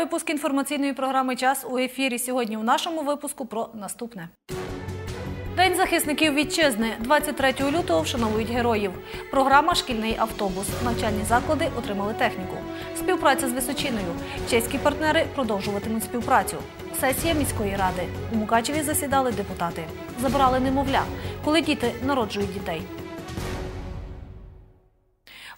випуск інформаційної програми Час у ефірі. Сьогодні у нашому випуску про наступне. День захисників вітчизни 23 лютого вшановують героїв. Програма Шкільний автобус. Навчальні заклади отримали техніку. Співпраця з Височиною. Чеські партнери продовжуватимуть співпрацю. Сесія міської ради. У Мукачеві засідали депутати. Забирали немовля, коли діти народжують дітей.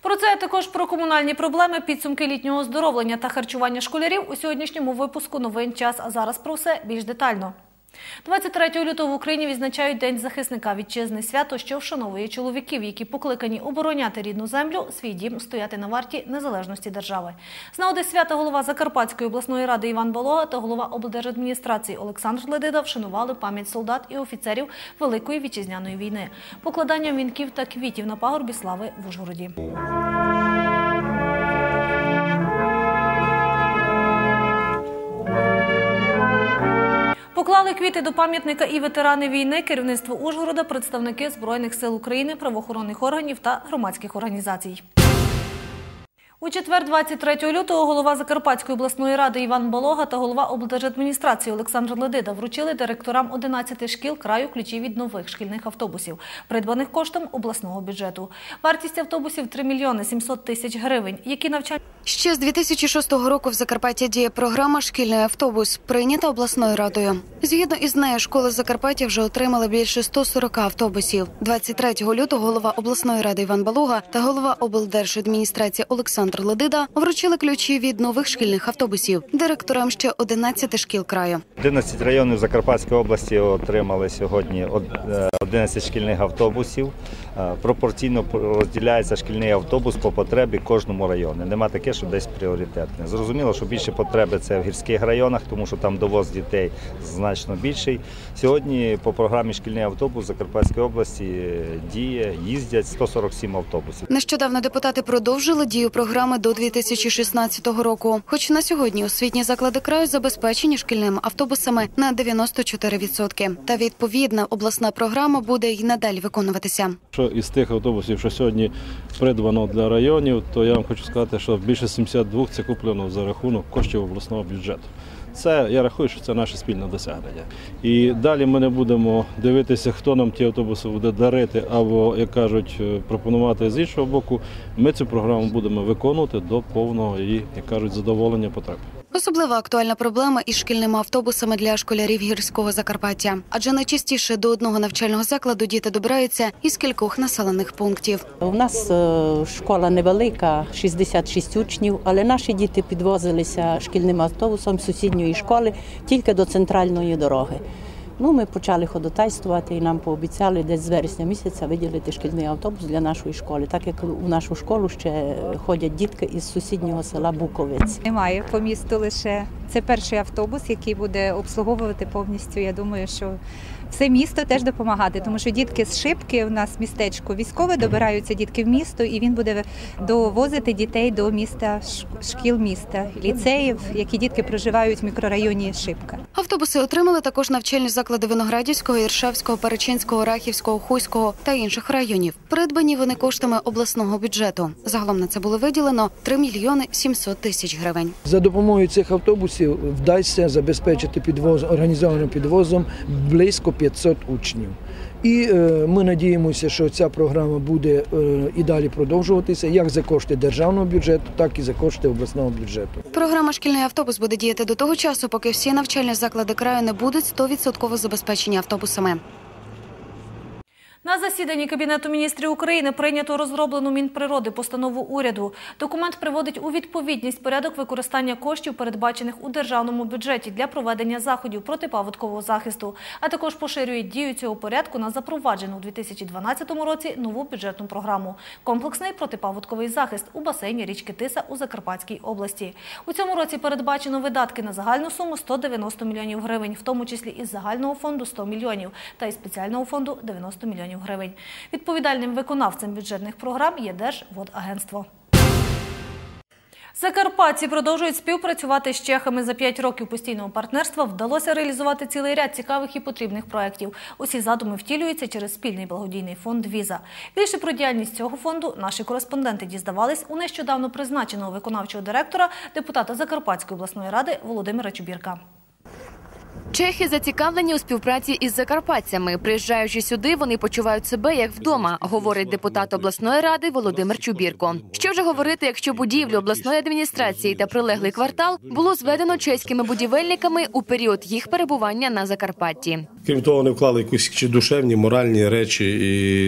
Про це а також про комунальні проблеми, підсумки літнього оздоровлення та харчування школярів у сьогоднішньому випуску новин час. А зараз про все більш детально. 23 лютого в Україні відзначають День захисника вітчизни свято, що вшановує чоловіків, які покликані обороняти рідну землю, свій дім стояти на варті незалежності держави. З нагоди свята голова Закарпатської обласної ради Іван Балога та голова облдержадміністрації Олександр Ледида вшанували пам'ять солдат і офіцерів Великої вітчизняної війни, покладанням вінків та квітів на пагорбі слави в Ужгороді. Поклали квіти до пам'ятника і ветерани війни, керівництво Ужгорода, представники Збройних сил України, правоохоронних органів та громадських організацій. У четвер, 23 лютого, голова Закарпатської обласної ради Іван Балога та голова облдержадміністрації Олександр Ледида вручили директорам 11 шкіл краю ключі від нових шкільних автобусів, придбаних коштом обласного бюджету. Вартість автобусів 3 мільйони 700 тисяч гривень, які навчання Ще з 2006 року в Закарпатті діє програма Шкільний автобус, прийнята обласною радою. Згідно із нею, школи Закарпаття вже отримали більше 140 автобусів. 23 лютого голова обласної ради Іван Балуга та голова облдержадміністрації Олександр Ледида вручили ключі від нових шкільних автобусів директорам ще 11 шкіл краю. 11 районів Закарпатської області отримали сьогодні од- е, 11 шкільних автобусів. Е, Пропорційно розділяється шкільний автобус по потребі кожному району. Нема таке, що десь пріоритетне. Зрозуміло, що більше потреби це в гірських районах, тому що там довоз дітей значно більший. Сьогодні по програмі шкільний автобус Закарпатської області діє, їздять 147 автобусів. Нещодавно депутати продовжили дію програми до 2016 року. Хоч на сьогодні освітні заклади краю забезпечені шкільними автобусами на 94%. Та відповідна обласна програма буде й надалі виконуватися. Що із тих автобусів, що сьогодні придбано для районів, то я вам хочу сказати, що більше 72 це куплено за рахунок коштів обласного бюджету. Це я рахую, що це наше спільне досягнення. І далі ми не будемо дивитися, хто нам ті автобуси буде дарити, або, як кажуть, е, пропонувати з іншого боку. Ми цю програму будемо виконувати до повного її, як кажуть, задоволення потреб. Особливо актуальна проблема із шкільними автобусами для школярів гірського Закарпаття, адже найчастіше до одного навчального закладу діти добираються із кількох населених пунктів. У нас е, школа невелика, 66 учнів, але наші діти підвозилися шкільним автобусом з сусідньої школи тільки до центральної дороги. Ну, ми почали ходотайствувати і нам пообіцяли десь з вересня місяця виділити шкільний автобус для нашої школи, так як у нашу школу ще ходять дітки із сусіднього села Буковець. Немає по місту лише. Це перший автобус, який буде обслуговувати повністю. Я думаю, що все місто теж допомагати, тому що дітки з шибки у нас містечко військове добираються дітки в місто, і він буде довозити дітей до міста шкіл міста, ліцеїв, які дітки проживають в мікрорайоні Шибка. Автобуси отримали також навчальні заклади Виноградівського, Іршавського, Перечинського, Рахівського, Хуйського та інших районів. Придбані вони коштами обласного бюджету. Загалом на це було виділено 3 мільйони 700 тисяч гривень. За допомогою цих автобусів вдасться забезпечити підвоз організованим підвозом близько 500 учнів. І е, ми надіємося, що ця програма буде е, і далі продовжуватися як за кошти державного бюджету, так і за кошти обласного бюджету. Програма Шкільний автобус буде діяти до того часу, поки всі навчальні заклади краю не будуть 100% забезпечені автобусами. На засіданні Кабінету міністрів України прийнято розроблену Мінприроди постанову уряду. Документ приводить у відповідність порядок використання коштів, передбачених у державному бюджеті для проведення заходів протипаводкового захисту, а також поширює дію цього порядку на запроваджену у 2012 році нову бюджетну програму Комплексний протипаводковий захист у басейні річки Тиса у Закарпатській області. У цьому році передбачено видатки на загальну суму 190 мільйонів гривень, в тому числі із загального фонду 100 мільйонів та із спеціального фонду 90 мільйонів гривень. Відповідальним виконавцем бюджетних програм є Держводагентство. Закарпатці продовжують співпрацювати з чехами. За п'ять років постійного партнерства вдалося реалізувати цілий ряд цікавих і потрібних проєктів. Усі задуми втілюються через спільний благодійний фонд Віза. Більше про діяльність цього фонду наші кореспонденти дізнавались у нещодавно призначеного виконавчого директора, депутата Закарпатської обласної ради Володимира Чубірка. Чехи зацікавлені у співпраці із закарпатцями. Приїжджаючи сюди, вони почувають себе як вдома, говорить депутат обласної ради Володимир Чубірко. Що вже говорити, якщо будівлю обласної адміністрації та прилеглий квартал було зведено чеськими будівельниками у період їх перебування на Закарпатті. Крім того, вони вклали якісь чи душевні, моральні речі,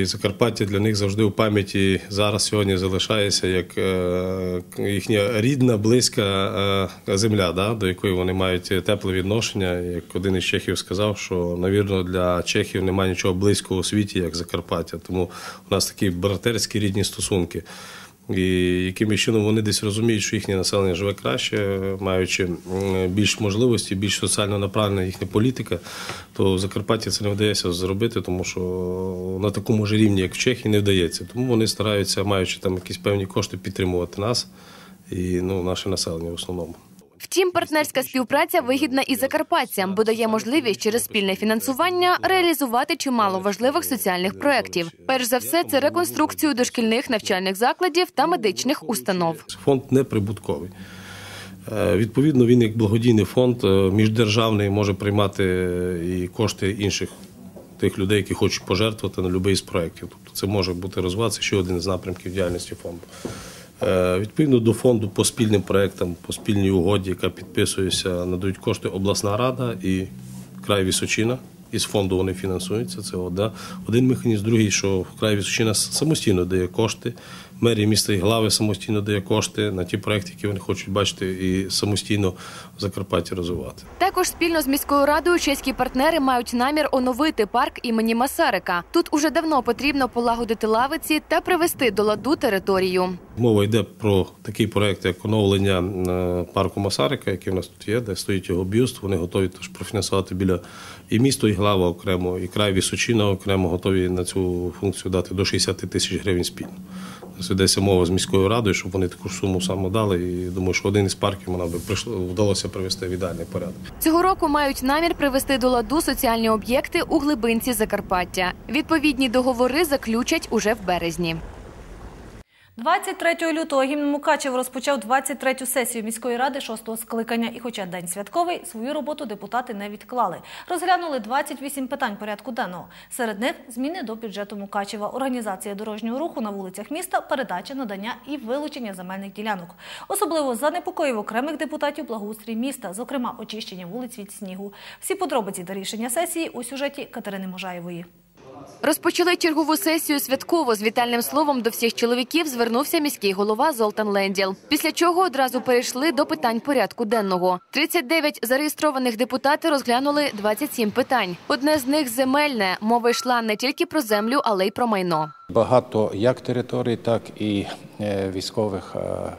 і Закарпаття для них завжди у пам'яті зараз сьогодні залишається як е, їхня рідна, близька е, земля, да, до якої вони мають тепле відношення. Як один із чехів сказав, що навірно для чехів немає нічого близького у світі, як Закарпаття. Тому у нас такі братерські рідні стосунки. І яким чином вони десь розуміють, що їхнє населення живе краще, маючи більш можливості, більш соціально направлена їхня політика, то в Закарпатті це не вдається зробити, тому що на такому ж рівні, як в Чехії, не вдається. Тому вони стараються, маючи там якісь певні кошти, підтримувати нас і ну, наше населення в основному. Втім, партнерська співпраця вигідна і закарпатцям, бо дає можливість через спільне фінансування реалізувати чимало важливих соціальних проєктів. Перш за все, це реконструкцію дошкільних навчальних закладів та медичних установ. Фонд неприбутковий. Е, Відповідно, він як благодійний фонд е, міждержавний може приймати е, і кошти інших тих людей, які хочуть пожертвувати на будь-який з проєктів. Тобто це може бути розвиватися ще один з напрямків діяльності фонду. Е, Відповідно до фонду по спільним проєктам, по спільній угоді, яка підписується, надають кошти обласна рада і край Вісочина. Із фонду вони фінансуються. Це один механізм. Другий, що край Вісочина самостійно дає кошти. Мерія міста і глави самостійно дає кошти на ті проекти, які вони хочуть бачити, і самостійно в Закарпатті розвивати. Також спільно з міською радою чеські партнери мають намір оновити парк імені Масарика. Тут уже давно потрібно полагодити лавиці та привести до ладу територію. Мова йде про такий проект, як оновлення е, парку Масарика, який в нас тут є, де стоїть його бюст. Вони готові теж профінансувати біля і місто, і глава окремо, і край Вісочина окремо готові на цю функцію дати до 60 тисяч гривень спільно. Йдеться мова з міською радою, щоб вони таку суму саме дали. І думаю, що один із парків вона би прийшло вдалося привести в ідеальний порядок. Цього року мають намір привести до ладу соціальні об'єкти у глибинці Закарпаття. Відповідні договори заключать уже в березні. 23 лютого гімн Мукачев розпочав 23-ю сесію міської ради 6-го скликання. І хоча день святковий, свою роботу депутати не відклали. Розглянули 28 питань порядку денного. Серед них зміни до бюджету Мукачева, організація дорожнього руху на вулицях міста, передача, надання і вилучення земельних ділянок. Особливо занепокоїв окремих депутатів благоустрій міста, зокрема очищення вулиць від снігу. Всі подробиці та рішення сесії у сюжеті Катерини Можаєвої. Розпочали чергову сесію святково з вітальним словом до всіх чоловіків звернувся міський голова Золтан Ленділ. Після чого одразу перейшли до питань порядку денного. 39 зареєстрованих депутати розглянули 27 питань. Одне з них земельне. Мова йшла не тільки про землю, але й про майно. Багато як територій, так і е, військових е,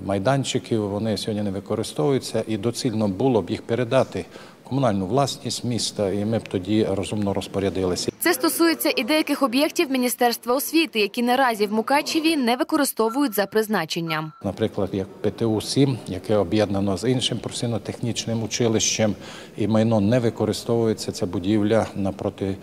майданчиків вони сьогодні не використовуються, і доцільно було б їх передати комунальну власність міста, і ми б тоді розумно розпорядилися. Це стосується і деяких об'єктів Міністерства освіти, які наразі в Мукачеві не використовують за призначенням. Наприклад, як ПТУ 7 яке об'єднано з іншим професійно-технічним училищем, і майно не використовується. Ця будівля напроти.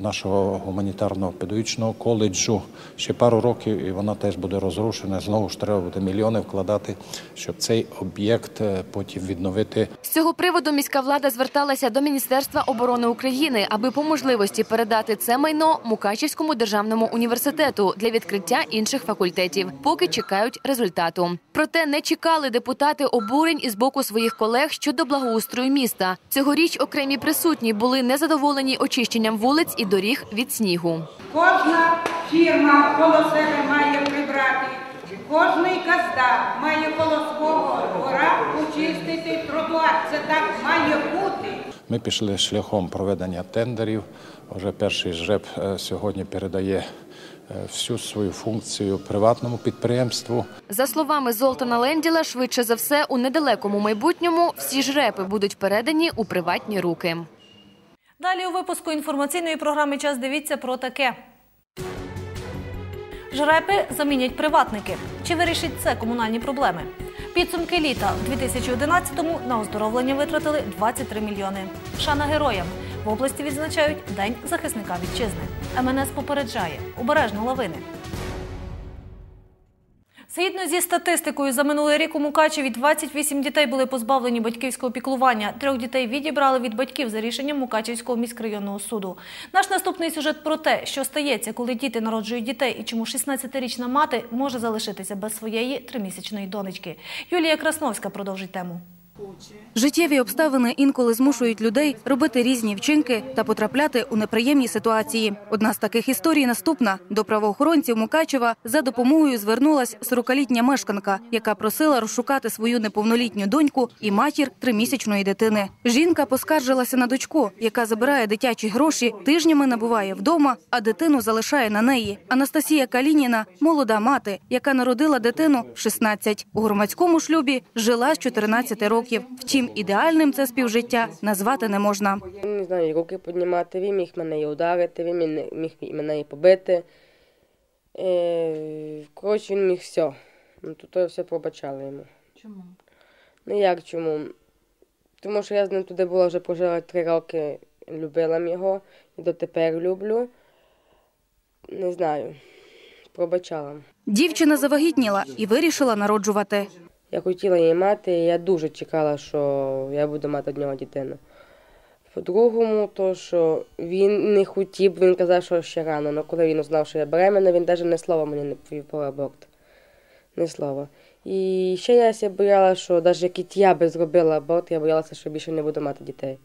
Нашого гуманітарного педагогічного коледжу ще пару років, і вона теж буде розрушена. Знову ж треба буде мільйони вкладати, щоб цей об'єкт е, потім відновити. З цього приводу міська влада зверталася до Міністерства оборони України, аби по можливості передати це майно Мукачівському державному університету для відкриття інших факультетів, поки чекають результату. Проте не чекали депутати обурень із боку своїх колег щодо благоустрою міста. Цьогоріч окремі присутні були незадоволені очищенням вулиць і доріг від снігу. Кожна фірма коло себе має прибрати, кожний каздар має коло свого двора почистити тротуар. Це так має бути. Ми пішли шляхом проведення тендерів. Вже перший жреб е, сьогодні передає е, всю свою функцію приватному підприємству. За словами Золтана Ленділа, швидше за все, у недалекому майбутньому всі жрепи будуть передані у приватні руки. Далі у випуску інформаційної програми Час дивіться про таке. Жрепи замінять приватники. Чи вирішить це комунальні проблеми? Підсумки літа в 2011-му на оздоровлення витратили 23 мільйони. Шана героям. В області відзначають День захисника вітчизни. МНС попереджає обережно лавини. Згідно зі статистикою, за минулий рік у Мукачеві 28 дітей були позбавлені батьківського піклування. Трьох дітей відібрали від батьків за рішенням Мукачевського міськрайонного суду. Наш наступний сюжет про те, що стається, коли діти народжують дітей і чому 16-річна мати може залишитися без своєї тримісячної донечки. Юлія Красновська продовжить тему. Життєві обставини інколи змушують людей робити різні вчинки та потрапляти у неприємні ситуації. Одна з таких історій наступна. До правоохоронців Мукачева за допомогою звернулась 40-літня мешканка, яка просила розшукати свою неповнолітню доньку і матір тримісячної дитини. Жінка поскаржилася на дочку, яка забирає дитячі гроші, тижнями набуває вдома, а дитину залишає на неї. Анастасія Калініна – молода мати, яка народила дитину в 16. У громадському шлюбі жила з 14 років. Втім, ідеальним це співжиття назвати не можна. Не знаю, руки піднімати, він міг мене і ударити, він міг мене і побити. Е, коротше, він міг все. Ну, то все пробачали йому. Чому? Ну як чому? Тому що я з ним туди була вже прожила три роки, любила його і дотепер люблю. Не знаю. Пробачала. Дівчина завагітніла і вирішила народжувати. Я хотіла її мати, і я дуже чекала, що я буду мати від нього дитину. По-другому, то що він не хотів, він казав, що ще рано, але коли він узнав, що я беременна, він навіть не слова мені не повів про аборт. Не слова. І ще я ся бояла, що навіть як я би зробила аборт, я боялася, що більше не буду мати дітей.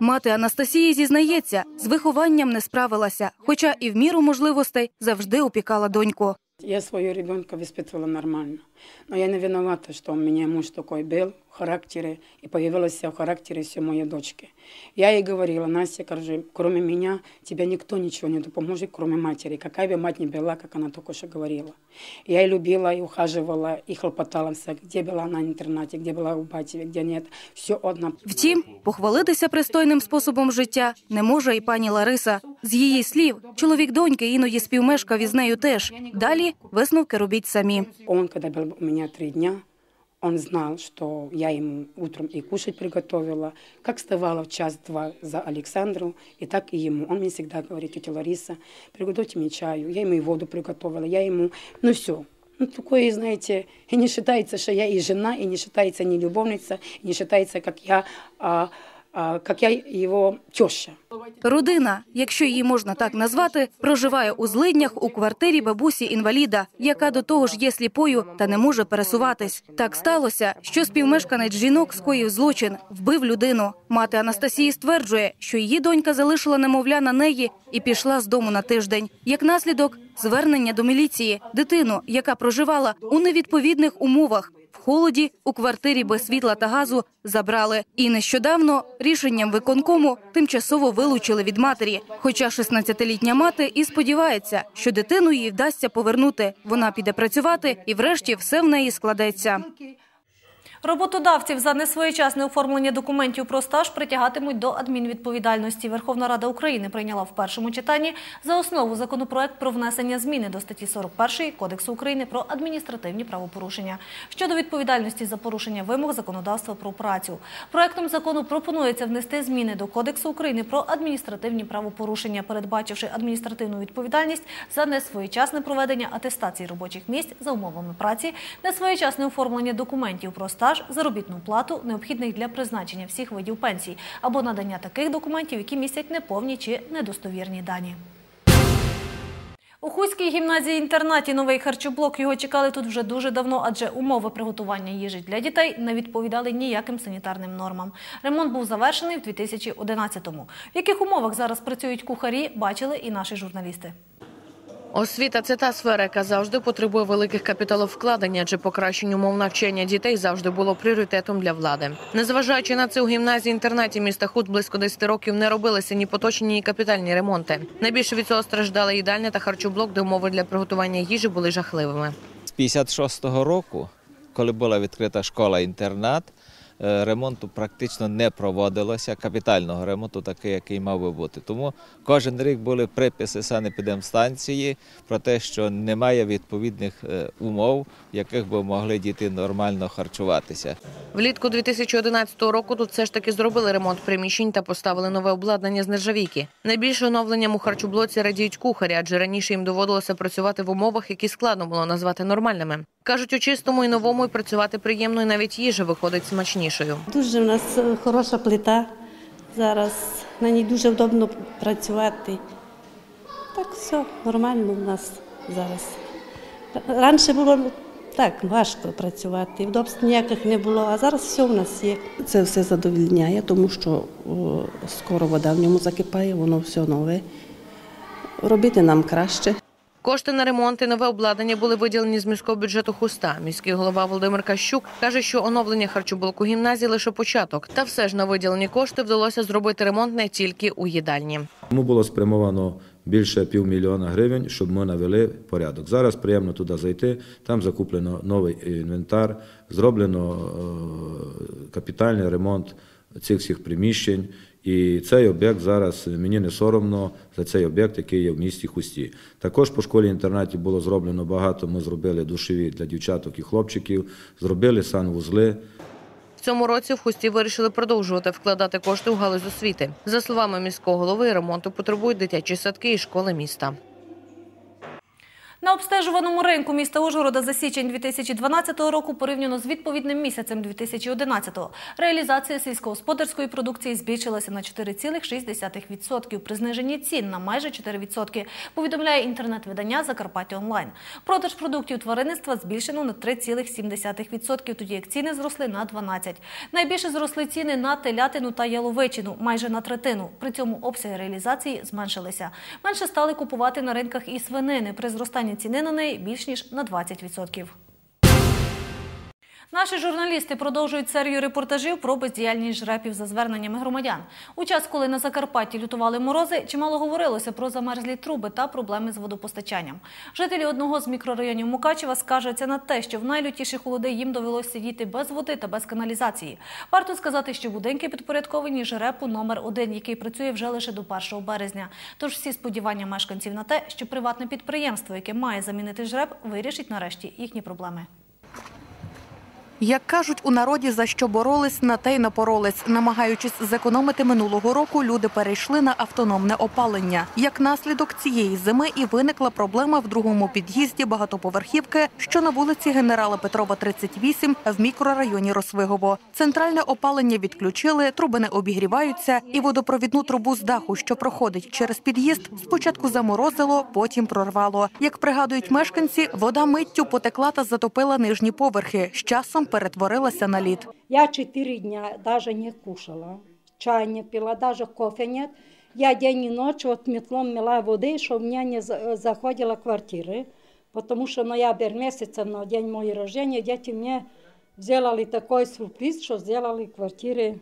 Мати Анастасії зізнається, з вихованням не справилася, хоча і в міру можливостей завжди опікала доньку. Я своего ребенка воспитывала нормально. Но я не виновата, что у меня муж такой был характере, и появилась в характере все моей дочки. Я ей говорила, Настя, скажи, кроме меня тебе никто ничего не поможет, кроме матери. Какая бы мать ни была, как она только что говорила. Я и любила, и ухаживала, и хлопотала все, где была она в интернате, где была у батьеве, где нет. Все одна. Втім, похвалитися пристойним способом життя не може і пані Лариса. З її слів, чоловік доньки іноді співмешкав із нею теж. Далі висновки робіть самі. Он, когда был у меня три дня, он знал, что я ему утром и кушать приготовила, как вставала в час-два за Александру, и так и ему. Он мне всегда говорит, тетя Лариса, приготовьте мне чаю. Я ему и воду приготовила, я ему, ну все. Ну, такое, знаете, и не считается, что я и жена, и не считается не любовница, и не считается, как я, а, как я его теща. Родина, якщо її можна так назвати, проживає у злиднях у квартирі бабусі інваліда, яка до того ж є сліпою та не може пересуватись. Так сталося, що співмешканець жінок скоїв злочин, вбив людину. Мати Анастасії стверджує, що її донька залишила немовля на неї і пішла з дому на тиждень. Як наслідок, звернення до міліції, дитину, яка проживала у невідповідних умовах. В холоді у квартирі без світла та газу забрали. І нещодавно рішенням виконкому тимчасово вилучили від матері. Хоча 16-літня мати і сподівається, що дитину їй вдасться повернути. Вона піде працювати, і врешті все в неї складеться. Роботодавців за несвоєчасне оформлення документів про стаж притягатимуть до адмінвідповідальності. Верховна Рада України прийняла в першому читанні за основу законопроект про внесення зміни до статті 41 Кодексу України про адміністративні правопорушення щодо відповідальності за порушення вимог законодавства про працю. Проектом закону пропонується внести зміни до Кодексу України про адміністративні правопорушення, передбачивши адміністративну відповідальність за несвоєчасне проведення атестації робочих місць за умовами праці, несвоєчасне оформлення документів про стаж, заробітну плату, необхідних для призначення всіх видів пенсій, або надання таких документів, які містять неповні чи недостовірні дані. У Хуській гімназії-інтернаті новий харчоблок його чекали тут вже дуже давно, адже умови приготування їжі для дітей не відповідали ніяким санітарним нормам. Ремонт був завершений в 2011-му. В яких умовах зараз працюють кухарі, бачили і наші журналісти. Освіта це та сфера, яка завжди потребує великих капіталовкладень, адже покращення умов навчання дітей завжди було пріоритетом для влади. Незважаючи на це, у гімназії інтернаті міста Худ близько 10 років не робилися ні поточні, ні капітальні ремонти. Найбільше від цього страждала їдальня та харчоблок, де умови для приготування їжі були жахливими. З 56-го року, коли була відкрита школа-інтернат, ремонту практично не проводилося, капітального ремонту, такий, який мав би бути. Тому кожен рік були приписи санепідемстанції про те, що немає відповідних е, умов, в яких би могли діти нормально харчуватися. Влітку 2011 року тут все ж таки зробили ремонт приміщень та поставили нове обладнання з нержавійки. Найбільше оновленням у харчоблоці радіють кухарі, адже раніше їм доводилося працювати в умовах, які складно було назвати нормальними. Кажуть, у чистому і новому і працювати приємно, і навіть їжа виходить смачнішою. Дуже в нас хороша плита. Зараз на ній дуже вдобно працювати. Так все нормально в нас зараз. Раніше було так важко працювати, вдобств ніяких не було, а зараз все в нас є. Це все задовільняє, тому що скоро вода в ньому закипає, воно все нове. Робити нам краще. Кошти на ремонт і нове обладнання були виділені з міського бюджету хуста. Міський голова Володимир Кащук каже, що оновлення харчоблоку гімназії лише початок. Та все ж на виділені кошти вдалося зробити ремонт не тільки у їдальні. Тому було спрямовано більше півмільйона гривень, щоб ми навели порядок. Зараз приємно туди зайти. Там закуплено новий інвентар, зроблено е, капітальний ремонт цих всіх приміщень. І цей об'єкт зараз мені не соромно за цей об'єкт, який є в місті Хусті. Також по школі інтернаті було зроблено багато. Ми зробили душеві для дівчаток і хлопчиків, зробили санвузли. В цьому році в хусті вирішили продовжувати вкладати кошти у галузь освіти. За словами міського голови, ремонту потребують дитячі садки і школи міста. На обстежуваному ринку міста Ужгорода за січень 2012 року порівняно з відповідним місяцем 2011-го реалізація сільськогосподарської продукції збільшилася на 4,6% при зниженні цін на майже 4%, повідомляє інтернет-видання Закарпаття онлайн. Продаж продуктів тваринництва збільшено на 3,7%, тоді як ціни зросли на 12%. Найбільше зросли ціни на телятину та яловичину майже на третину. При цьому обсяги реалізації зменшилися. Менше стали купувати на ринках і свинини при зростанні ціни на неї більш ніж на 20%. Наші журналісти продовжують серію репортажів про бездіяльність жрепів за зверненнями громадян. У час, коли на Закарпатті лютували морози, чимало говорилося про замерзлі труби та проблеми з водопостачанням. Жителі одного з мікрорайонів Мукачева скаржаться на те, що в найлютіші холоди їм довелося сидіти без води та без каналізації. Варто сказати, що будинки підпорядковані жрепу номер 1 який працює вже лише до 1 березня. Тож всі сподівання мешканців на те, що приватне підприємство, яке має замінити жреп, вирішить нарешті їхні проблеми. Як кажуть у народі, за що боролись, на те й напоролись. Намагаючись зекономити минулого року, люди перейшли на автономне опалення. Як наслідок цієї зими і виникла проблема в другому під'їзді багатоповерхівки, що на вулиці генерала Петрова, 38, в мікрорайоні Росвигово. Центральне опалення відключили, труби не обігріваються, і водопровідну трубу з даху, що проходить через під'їзд, спочатку заморозило, потім прорвало. Як пригадують мешканці, вода миттю потекла та затопила нижні поверхи. З часом перетворилася на лід. Я четыре дня даже не кушала, чай не пила, даже кофе нет. Я день и ночь вот метлом мела воды, чтобы мне не за- заходила квартиры, потому что ноябрь месяц, на день моего рождения, дети мне сделали такой сюрприз, что сделали квартиры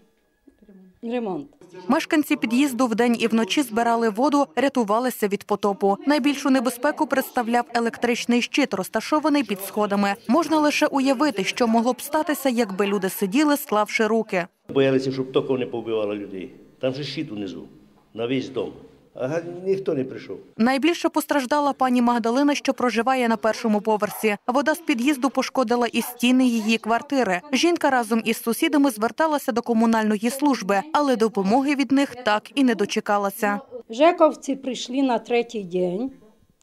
ремонт. Мешканці під'їзду вдень і вночі збирали воду, рятувалися від потопу. Найбільшу небезпеку представляв електричний щит, розташований під сходами. Можна лише уявити, що могло б статися, якби люди сиділи, склавши руки. Боялися, щоб током не повбивало людей. Там же щит унизу, на весь дом А ніхто не прийшов. Найбільше постраждала пані Магдалина, що проживає на першому поверсі. Вода з під'їзду пошкодила і стіни її квартири. Жінка разом із сусідами зверталася до комунальної служби, але допомоги від них так і не дочекалася. Жековцы пришли на третий день,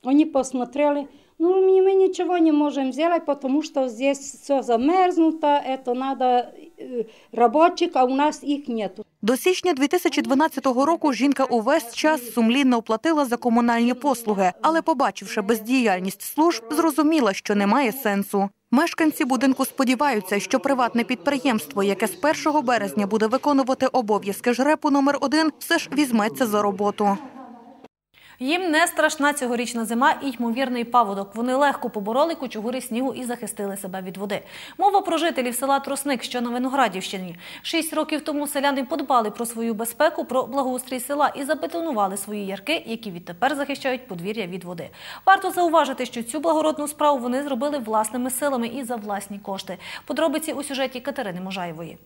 они посмотрели, ну, мы, мы ничего не можем сделать, потому что здесь все замерзнуто, это надо э, рабочих, а у нас их нету. До січня 2012 року жінка увесь час сумлінно оплатила за комунальні послуги, але, побачивши бездіяльність служб, зрозуміла, що немає сенсу. Мешканці будинку сподіваються, що приватне підприємство, яке з 1 березня буде виконувати обов'язки жрепу номер 1 все ж візьметься за роботу. Їм не страшна цьогорічна зима і ймовірний паводок. Вони легко побороли кучугури снігу і захистили себе від води. Мова про жителів села Тросник, що на Виноградівщині. Шість років тому селяни подбали про свою безпеку, про благоустрій села і забетонували свої ярки, які відтепер захищають подвір'я від води. Варто зауважити, що цю благородну справу вони зробили власними силами і за власні кошти. Подробиці у сюжеті Катерини Можаєвої.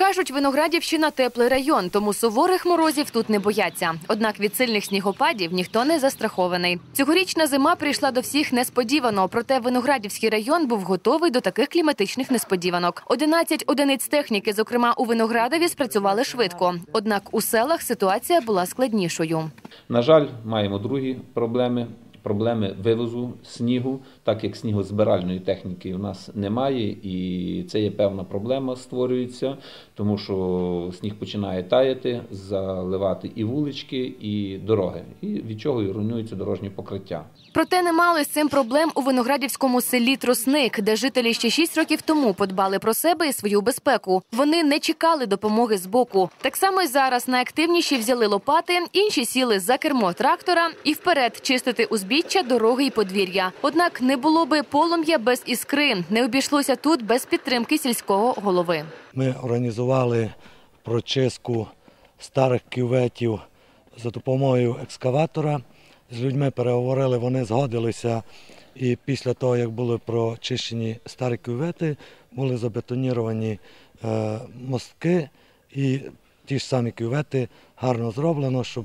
Кажуть, Виноградівщина теплий район, тому суворих морозів тут не бояться. Однак від сильних снігопадів ніхто не застрахований. Цьогорічна зима прийшла до всіх несподівано, проте Виноградівський район був готовий до таких кліматичних несподіванок. 11 одиниць техніки, зокрема у Виноградові, спрацювали швидко. Однак у селах ситуація була складнішою. На жаль, маємо другі проблеми. Проблеми вивозу снігу, так як снігозбиральної техніки у нас немає, і це є певна проблема, створюється, тому що сніг починає таяти, заливати і вулички, і дороги, і від чого і руйнується дорожнє покриття. Проте не мали з цим проблем у виноградівському селі Тросник, де жителі ще шість років тому подбали про себе і свою безпеку. Вони не чекали допомоги з боку. Так само й зараз найактивніші взяли лопати, інші сіли за кермо трактора і вперед чистити узбіччя, дороги і подвір'я. Однак не було би полум'я без іскри, не обійшлося тут без підтримки сільського голови. Ми організували прочистку старих кюветів за допомогою екскаватора. З людьми переговорили, вони згодилися. І після того, як були прочищені старі кювети, були забетоніровані е, мостки і ті ж самі кювети гарно зроблено, щоб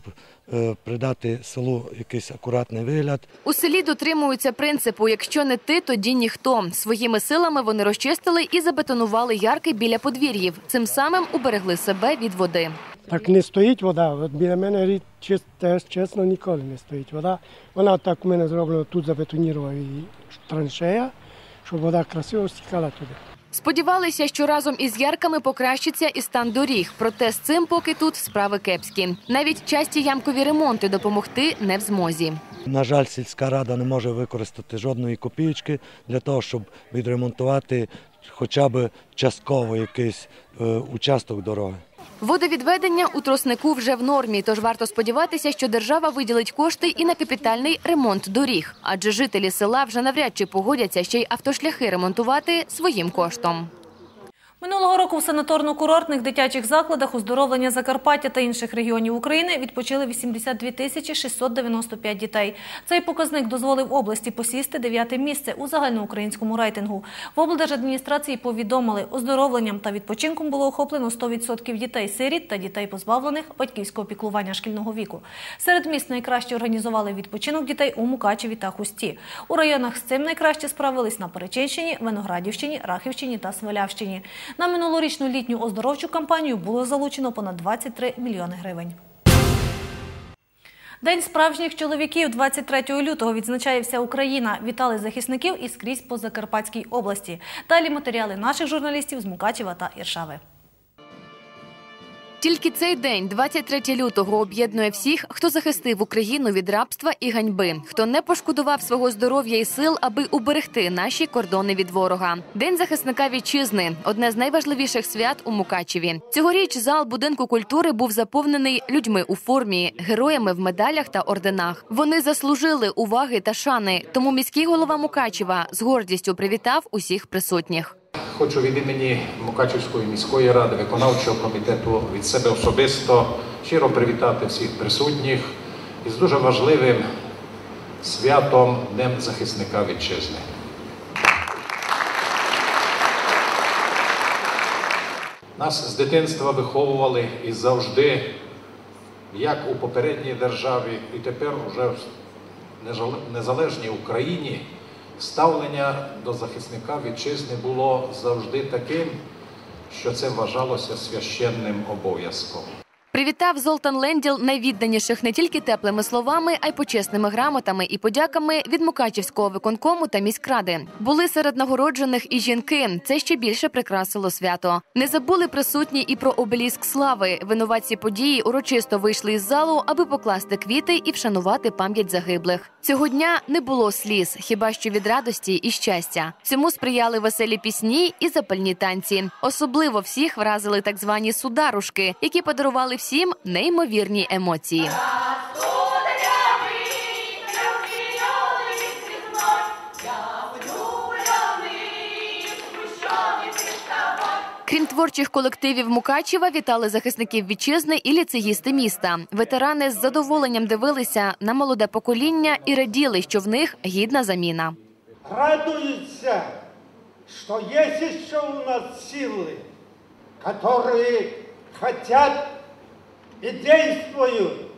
е, придати селу якийсь акуратний вигляд. У селі дотримуються принципу: якщо не ти, тоді ніхто. Своїми силами вони розчистили і забетонували ярки біля подвір'їв. Цим самим уберегли себе від води. Так не стоїть вода. От біля мене рід теж чесно ніколи не стоїть вода. Вона так у мене зроблено тут забетонірував її траншея, щоб вода красиво стікала туди. Сподівалися, що разом із ярками покращиться і стан доріг. Проте з цим поки тут справи кепські. Навіть часті ямкові ремонти допомогти не в змозі. На жаль, сільська рада не може використати жодної копійки для того, щоб відремонтувати хоча б частково якийсь е, участок дороги. Водовідведення у троснику вже в нормі, тож варто сподіватися, що держава виділить кошти і на капітальний ремонт доріг, адже жителі села вже навряд чи погодяться ще й автошляхи ремонтувати своїм коштом. Минулого року в санаторно-курортних дитячих закладах оздоровлення Закарпаття та інших регіонів України відпочили 82 тисячі 695 дітей. Цей показник дозволив області посісти дев'яте місце у загальноукраїнському рейтингу. В облдержадміністрації повідомили, оздоровленням та відпочинком було охоплено 100% дітей-сиріт та дітей, позбавлених батьківського піклування шкільного віку. Серед міст найкраще організували відпочинок дітей у Мукачеві та Хусті. У районах з цим найкраще справились на Перечинщині, Виноградівщині, Рахівщині та Свалявщині. На минулорічну літню оздоровчу кампанію було залучено понад 23 мільйони гривень. День справжніх чоловіків 23 лютого відзначає вся Україна. Вітали захисників і скрізь по Закарпатській області. Далі матеріали наших журналістів з Мукачева та Іршави. Тільки цей день, 23 лютого, об'єднує всіх, хто захистив Україну від рабства і ганьби, хто не пошкодував свого здоров'я і сил, аби уберегти наші кордони від ворога. День захисника вітчизни одне з найважливіших свят у Мукачеві. Цьогоріч зал будинку культури був заповнений людьми у формі, героями в медалях та орденах. Вони заслужили уваги та шани. Тому міський голова Мукачева з гордістю привітав усіх присутніх. Хочу від імені Мукачівської міської ради, виконавчого комітету від себе особисто щиро привітати всіх присутніх із дуже важливим святом Днем захисника вітчизни. Нас з дитинства виховували і завжди, як у попередній державі, і тепер уже в незалежній Україні. Ставлення до захисника вітчизни було завжди таким, що це вважалося священним обов'язком. Привітав Золтан Ленділ найвідданіших не тільки теплими словами, а й почесними грамотами і подяками від Мукачівського виконкому та міськради. Були серед нагороджених і жінки. Це ще більше прикрасило свято. Не забули присутні і про обеліск слави. Винуватці події урочисто вийшли із залу, аби покласти квіти і вшанувати пам'ять загиблих. Цього дня не було сліз, хіба що від радості і щастя. Цьому сприяли веселі пісні і запальні танці. Особливо всіх вразили так звані сударушки, які подарували всім неймовірні емоції. Крім творчих колективів Мукачева, вітали захисників вітчизни і ліцеїсти міста. Ветерани з задоволенням дивилися на молоде покоління і раділи, що в них гідна заміна. радуются, что есть еще у нас силы, которые хотят и действуют,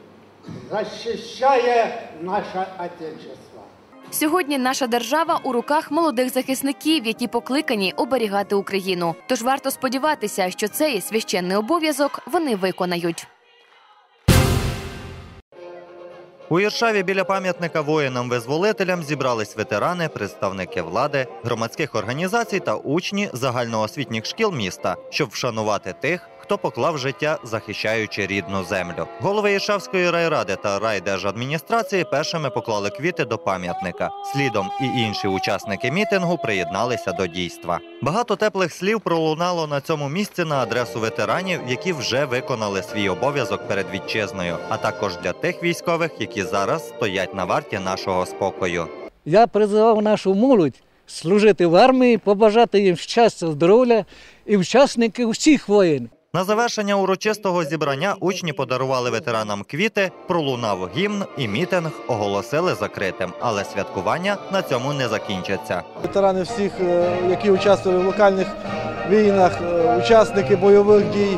защищая наше Отечество. Сьогодні наша держава у руках молодих захисників, які покликані оберігати Україну. Тож варто сподіватися, що цей священний обов'язок вони виконають. У Іршаві біля пам'ятника воїнам-визволителям зібрались ветерани, представники влади, громадських організацій та учні загальноосвітніх шкіл міста, щоб вшанувати тих, хто поклав життя, захищаючи рідну землю. Голови Іршавської райради та райдержадміністрації першими поклали квіти до пам'ятника. Слідом і інші учасники мітингу приєдналися до дійства. Багато теплих слів пролунало на цьому місці на адресу ветеранів, які вже виконали свій обов'язок перед вітчизною, а також для тих військових, які зараз стоять на варті нашого спокою. Я призивав нашу молодь служити в армії, побажати їм щастя, здоров'я і учасників всіх воєн. На завершення урочистого зібрання учні подарували ветеранам квіти, пролунав гімн і мітинг оголосили закритим, але святкування на цьому не закінчаться. Ветерани всіх, е, які участвували в локальних війнах, е, учасники бойових дій.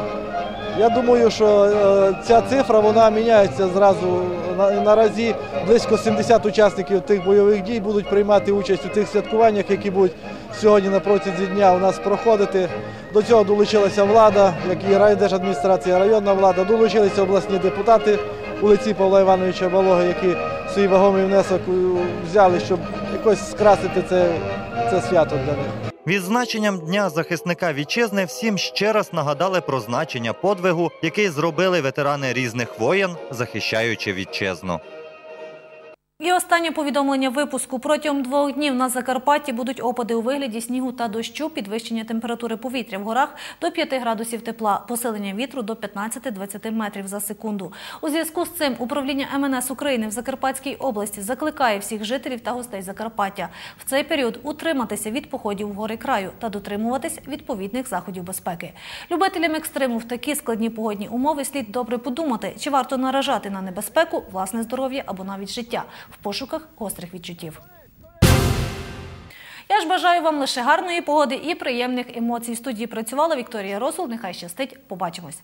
Я думаю, що е, ця цифра вона міняється зразу. Наразі близько 70 учасників тих бойових дій будуть приймати участь у тих святкуваннях, які будуть сьогодні на протязі дня у нас проходити. До цього долучилася влада, як і райдержадміністрація, районна влада, долучилися обласні депутати у лиці Павла Івановича Балога, які свій вагомий внесок взяли, щоб якось скрасити це, це свято для них. Відзначенням Дня захисника вітчизни всім ще раз нагадали про значення подвигу, який зробили ветерани різних воєн, захищаючи вітчизну. І останнє повідомлення випуску. Протягом двох днів на Закарпатті будуть опади у вигляді снігу та дощу, підвищення температури повітря в горах до 5 градусів тепла, посилення вітру до 15-20 метрів за секунду. У зв'язку з цим управління МНС України в Закарпатській області закликає всіх жителів та гостей Закарпаття в цей період утриматися від походів в гори краю та дотримуватись відповідних заходів безпеки. Любителям екстриму в такі складні погодні умови слід добре подумати, чи варто наражати на небезпеку власне здоров'я або навіть життя в пошуках гострих відчуттів. Я ж бажаю вам лише гарної погоди і приємних емоцій. В студії працювала Вікторія Росул. Нехай щастить. Побачимось.